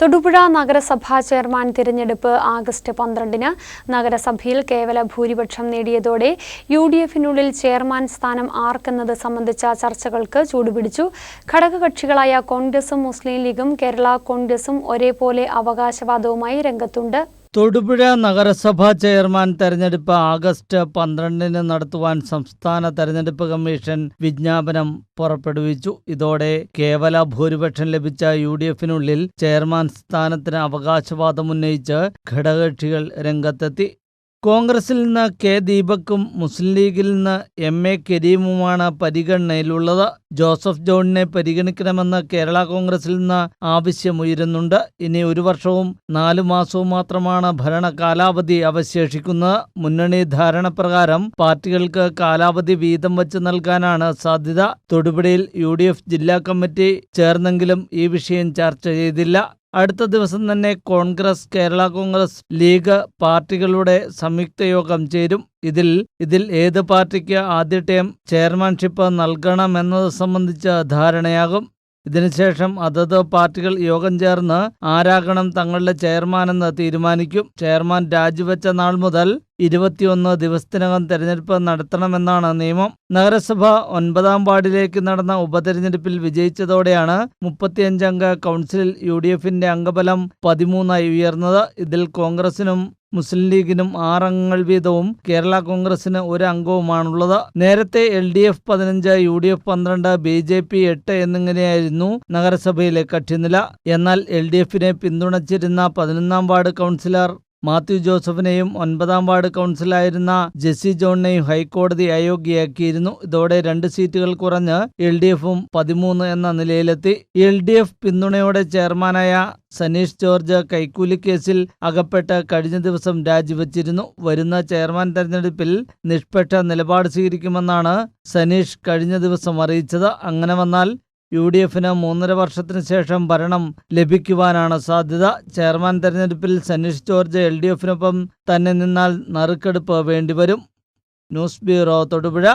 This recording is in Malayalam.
തൊടുപുഴ നഗരസഭാ ചെയർമാൻ തിരഞ്ഞെടുപ്പ് ആഗസ്റ്റ് പന്ത്രണ്ടിന് നഗരസഭയിൽ കേവല ഭൂരിപക്ഷം നേടിയതോടെ യു ഡി എഫിനുള്ളിൽ ചെയർമാൻ സ്ഥാനം ആർക്കെന്നത് സംബന്ധിച്ച ചർച്ചകൾക്ക് ചൂടുപിടിച്ചു. ഘടകകക്ഷികളായ കോൺഗ്രസും മുസ്ലിം ലീഗും കേരള കോൺഗ്രസും ഒരേപോലെ അവകാശവാദവുമായി രംഗത്തുണ്ട്. തൊടുപുഴ നഗരസഭാ ചെയർമാൻ തെരഞ്ഞെടുപ്പ് ആഗസ്റ്റ് പന്ത്രണ്ടിന് നടത്തുവാൻ സംസ്ഥാന തെരഞ്ഞെടുപ്പ് കമ്മീഷൻ വിജ്ഞാപനം പുറപ്പെടുവിച്ചു. ഇതോടെ കേവല ഭൂരിപക്ഷം ലഭിച്ച യു ഡി എഫിനുള്ളിൽ ചെയർമാൻ സ്ഥാനത്തിന് അവകാശവാദമുന്നയിച്ച് ഘടകകക്ഷികൾ രംഗത്തെത്തി. കോൺഗ്രസിൽ നിന്ന് കെ ദീപക്കും മുസ്ലിം ലീഗിൽ നിന്ന് എം എ കരീമുമാണ് പരിഗണനയിലുള്ളത്. ജോസഫ് ജോണിനെ പരിഗണിക്കണമെന്ന് കേരള കോൺഗ്രസിൽ നിന്ന് ആവശ്യമുയരുന്നുണ്ട്. ഇനി ഒരു വർഷവും നാലു മാസവും മാത്രമാണ് ഭരണ കാലാവധി അവശേഷിക്കുന്നത്. മുന്നണി ധാരണപ്രകാരം പാർട്ടികൾക്ക് കാലാവധി വീതം വച്ച് നൽകാനാണ് സാധ്യത. തൊടുപുഴയിൽ യു ജില്ലാ കമ്മിറ്റി ചേർന്നെങ്കിലും ഈ വിഷയം ചർച്ച ചെയ്തില്ല. അടുത്ത ദിവസം തന്നെ കോൺഗ്രസ് കേരള കോൺഗ്രസ് ലീഗ് പാർട്ടികളുടെ സംയുക്ത യോഗം ചേരും. ഇതിൽ ഇതിൽ ഏത് പാർട്ടിക്ക് ആദ്യ ടേം ചെയർമാൻഷിപ്പ് നൽകണമെന്നത് സംബന്ധിച്ച ധാരണയാകും. ഇതിനുശേഷം അതത് പാർട്ടികൾ യോഗം ചേർന്ന് ആരാകണം തങ്ങളുടെ ചെയർമാനെന്ന് തീരുമാനിക്കും. ചെയർമാൻ രാജിവെച്ച നാൾ മുതൽ ഇരുപത്തിയൊന്ന് ദിവസത്തിനകം തെരഞ്ഞെടുപ്പ് നടത്തണമെന്നാണ് നിയമം. നഗരസഭ ഒൻപതാം വാർഡിലേക്ക് നടന്ന ഉപതെരഞ്ഞെടുപ്പിൽ വിജയിച്ചതോടെയാണ് മുപ്പത്തിയഞ്ചംഗ കൗൺസിലിൽ യു ഡി എഫിന്റെ അംഗബലം പതിമൂന്നായി ഉയർന്നത്. ഇതിൽ കോൺഗ്രസിനും മുസ്ലിം ലീഗിനും ആറംഗങ്ങൾ വീതവും കേരള കോൺഗ്രസിന് ഒരു അംഗവുമാണുള്ളത് നേരത്തെ എൽ ഡി എഫ് പതിനഞ്ച് യു ഡി എഫ് പന്ത്രണ്ട് ബി ജെ പി എട്ട് എന്നിങ്ങനെയായിരുന്നു നഗരസഭയിലെ കക്ഷിനില എന്നാൽ എൽ ഡി എഫിനെ പിന്തുണച്ചിരുന്ന പതിനൊന്നാം വാർഡ് കൗൺസിലർ മാത്യു ജോസഫിനെയും ഒൻപതാം വാർഡ് കൗൺസിലായിരുന്ന ജെസ്സി ജോണിനെയും ഹൈക്കോടതി അയോഗ്യയാക്കിയിരുന്നു. ഇതോടെ രണ്ട് സീറ്റുകൾ കുറഞ്ഞ് എൽ ഡി എഫും പതിമൂന്ന് എന്ന നിലയിലെത്തി. എൽ ഡി എഫ് പിന്തുണയോടെ ചെയർമാനായ സനീഷ് ജോർജ് കൈക്കൂലി കേസിൽ അകപ്പെട്ട് കഴിഞ്ഞ ദിവസം രാജിവച്ചിരുന്നു. വരുന്ന ചെയർമാൻ തെരഞ്ഞെടുപ്പിൽ നിഷ്പക്ഷ നിലപാട് സ്വീകരിക്കുമെന്നാണ് സനീഷ് കഴിഞ്ഞ ദിവസം അറിയിച്ചത്. അങ്ങനെ വന്നാൽ യു ഡി എഫിന് മൂന്നര വർഷത്തിന് ശേഷം ഭരണം ലഭിക്കുവാനാണ് സാധ്യത. ചെയർമാൻ തെരഞ്ഞെടുപ്പിൽ സനീഷ് ജോർജ് എൽ ഡി എഫിനൊപ്പം തന്നെ നിന്നാൽ നറുക്കെടുപ്പ് വേണ്ടിവരും. News bureau Thodupuzha.